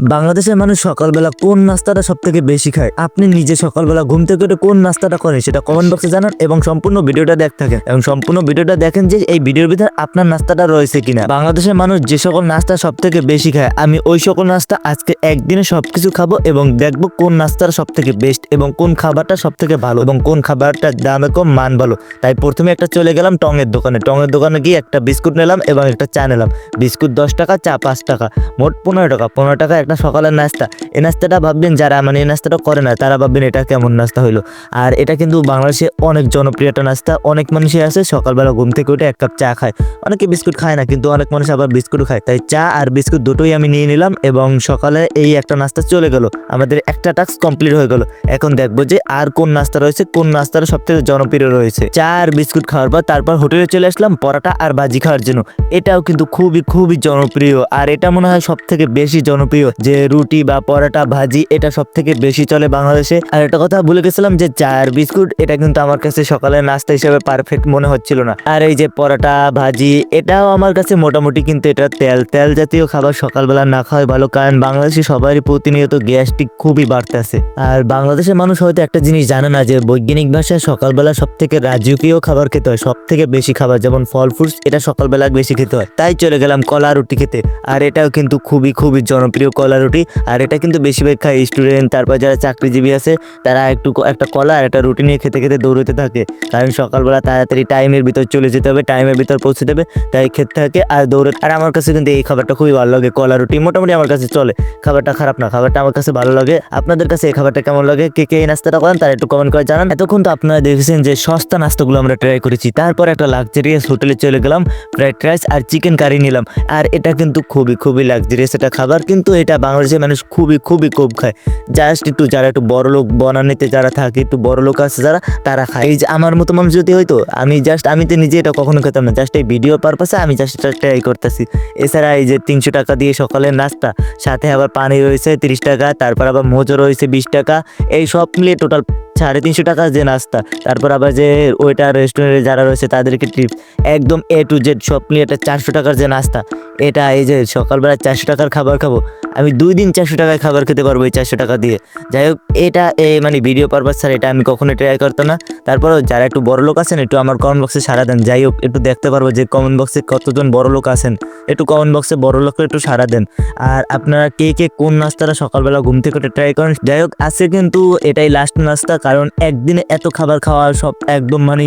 বাংলাদেশের মানুষ সকালবেলা কোন নাস্তাটা সব থেকে বেশি খায়? আপনি নিজে সকালবেলা ঘুম থেকে উঠে কোন নাস্তাটা করেন সেটা কমেন্ট বক্সে জানান এবং সম্পূর্ণ ভিডিওটা দেখ থাকেন। এবং সম্পূর্ণ ভিডিওটা দেখেন যে এই ভিডিওর ভিতরে আপনার নাস্তাটা রয়েছে কিনা। বাংলাদেশের মানুষ যে সকল নাস্তা সব থেকে বেশি খায়, আমি ওই সকল নাস্তা আজকে একদিনে সবকিছু খাব এবং দেখব কোন নাস্তাটা সব থেকে বেস্ট এবং কোন খাবারটা সব থেকে ভালো এবং কোন খাবারটা দামে কম, মান ভালো। তাই প্রথমে একটা চলে গেলাম টঙের দোকানে। টঙের দোকানে গিয়ে একটা বিস্কুট নিলাম এবং একটা চা নিলাম। বিস্কুট দশ টাকা, চা পাঁচ টাকা। মোট পনেরো টাকা। পনেরো টাকা একটা সকালের নাস্তা। এই নাস্তাটা ভাববেন যারা মানে এই নাস্তাটা করে না, তারা ভাববেন এটা কেমন নাস্তা হইল। আর এটা কিন্তু বাংলাদেশে অনেক জনপ্রিয় একটা নাস্তা। অনেক মানুষই আছে সকালবেলা ঘুম থেকে উঠে এক কাপ চা খায়। অনেকে বিস্কুট খায় না, কিন্তু অনেক মানুষ আবার বিস্কুট খায়। তাই চা আর বিস্কুট দুটোই আমি নিয়ে নিলাম এবং সকালে এই একটা নাস্তা চলে গেল। আমাদের একটা টাস্ক কমপ্লিট হয়ে গেল। এখন দেখব যে আর কোন নাস্তা রয়েছে, কোন নাস্তাটা সবথেকে জনপ্রিয় রয়েছে। চা আর বিস্কুট খাওয়ার পর তারপর হোটেলে চলে আসলাম পরোটা আর ভাজি খাওয়ার জন্য। এটাও কিন্তু খুবই খুবই জনপ্রিয়। আর এটা মনে হয় সব থেকে বেশি জনপ্রিয়। যে রুটি বা পরোটা, ভাজি, এটা সব থেকে বেশি চলে বাংলাদেশে। আর একটা কথা ভুলে গেছিলাম যে চা আর বিস্কুট, এটা কিন্তু আমার কাছে সকালের নাস্তা হিসেবে পারফেক্ট মনে হচ্ছিল না। আর এই যে পরোটা, ভাজি, এটাও আমার কাছে মোটামুটি কিন্তু এটা তেল তেল জাতীয় খাবার সকালবেলা না খাওয়াই ভালো, কারণ বাংলাদেশে সবারই প্রতিনিয়ত গ্যাস্ট্রিক খুবই বাড়তেছে। আর বাংলাদেশের মানুষ হয়তো একটা জিনিস জানে না যে বৈজ্ঞানিক ভাষায় সকালবেলা সব থেকে রাজকীয় খাবার খেতে হয় সব থেকে বেশি খাবার, যেমন ফল ফ্রুটস, এটা সকালবেলা বেশি খেতে হয়। তাই চলে গেলাম কলা রুটি খেতে, আর এটাও কিন্তু খুবই খুবই জনপ্রিয় কলা রুটি, আর এটা কিন্তু বেশিরভাগ খায় স্টুডেন্ট তারপর যারা চাকরিজীবী আছে, তারা একটু একটা কলা আর একটা রুটি নিয়ে খেতে খেতে দৌড়তে থাকে। কারণ সকালবেলা তাড়াতাড়ি টাইমের ভিতর চলে যেতে হবে টাইমের ভিতর পৌঁছে দেবে, তাই খেতে থাকে আর দৌড়ে আর আমার কাছে কিন্তু এই খাবারটা খুবই ভালো লাগে, কলা রুটি। মোটামুটি আমার কাছে চলে। খাবারটা খারাপ না, খাবারটা আমার কাছে ভালো লাগে। আপনাদের কাছে এই খাবারটা কেমন লাগে? কে কে এই নাস্তাটা করেন, তারা একটু কমেন্ট করে জানান। এতক্ষণ তো আপনারা দেখেছেন যে সস্তা নাস্তাগুলো আমরা ট্রাই করেছি। তারপর একটা লাক্সারিয়াস হোটেলে চলে গেলাম ফ্রাইড রাইস আর চিকেন কারি নিলাম। আর এটা কিন্তু খুবই খুবই লাক্সারিয়াস একটা খাবার। কিন্তু এটা বাংলাদেশের মানুষ খুবই খুবই কম খায়। জাস্ট একটু যারা একটু বড় লোক, বনানিতে যারা থাকে, একটু বড় লোক আছে যারা, তারা খায়। এই যে আমার মতো মানুষ যদি হয়তো আমি জাস্ট আমি তো নিজে এটা কখনো খেতাম না। জাস্ট এই ভিডিও পারপাসে আমি জাস্ট এটা ট্রাই করতেছি। এছাড়া এই যে তিনশো টাকা দিয়ে সকালের নাস্তা, সাথে আবার পানি রয়েছে তিরিশ টাকা, তারপর আবার মোজো রয়েছে বিশ টাকা, এই সব মিলিয়ে টোটাল সাড়ে তিনশো টাকা যে নাস্তা। তারপর আবার যে ওইটা রেস্টুরেন্টে যারা রয়েছে তাদেরকে টিপ একদম এ টু জেড সব নিয়ে এটা চারশো টাকার যে নাস্তা। এটা এই যে সকালবেলা চারশো টাকার খাবার খাব। আমি দুই দিন চারশো টাকায় খাবার খেতে পারব এই চারশো টাকা দিয়ে। যাই হোক, এটা এ মানে ভিডিও পারপাস স্যার এটা আমি কখনো ট্রাই করতো না। তারপরেও যারা একটু বড় লোক আছেন, একটু আমার কমেন্ট বক্সে সারা দেন। যাই হোক, একটু দেখতে পারব যে কমেন্ট বক্সে কতজন বড় লোক আছেন। একটু কমেন্ট বক্সে বড় লোককে একটু সারা দেন। আর আপনারা কে কে কোন নাস্তাটা সকালবেলা ঘুম থেকে ট্রাই করেন, যাই হোক, আজকে কিন্তু এটাই লাস্ট নাস্তা। কারণ একদিনে এত খাবার খাওয়া সব একদম মানে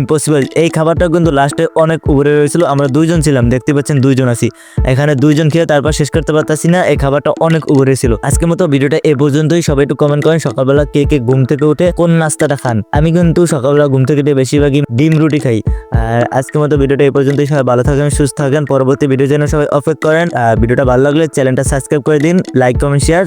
ইম্পসিবল এই খাবারটা কিন্তু লাস্টে অনেক উপরে রয়েছিল, আমরা দুইজন ছিলাম, দেখতে পাচ্ছেন দুইজন আছি। এখানে দুইজন খেয়ে তারপর শেষ করতে পারতাছি না, এই খাবারটা অনেক উপরে ছিল। আজকের মতো ভিডিওটা এ পর্যন্তই, সবাই একটু কমেন্ট করেন, সকালবেলা কে কে ঘুম থেকে উঠে কোন নাস্তাটা খান। আমি কিন্তু সকালবেলা ঘুম থেকে উঠে বেশিরভাগই ডিম রুটি খাই। আর আজকের মতো ভিডিওটা এই পর্যন্তই, সবাই ভালো থাকেন, সুস্থ থাকেন, পরবর্তী ভিডিও যেন সবাই অপেক্ষা করেন। আর ভিডিওটা ভালো লাগলে চ্যানেলটা সাবস্ক্রাইব করে দিন লাইক কমেন্ট শেয়ার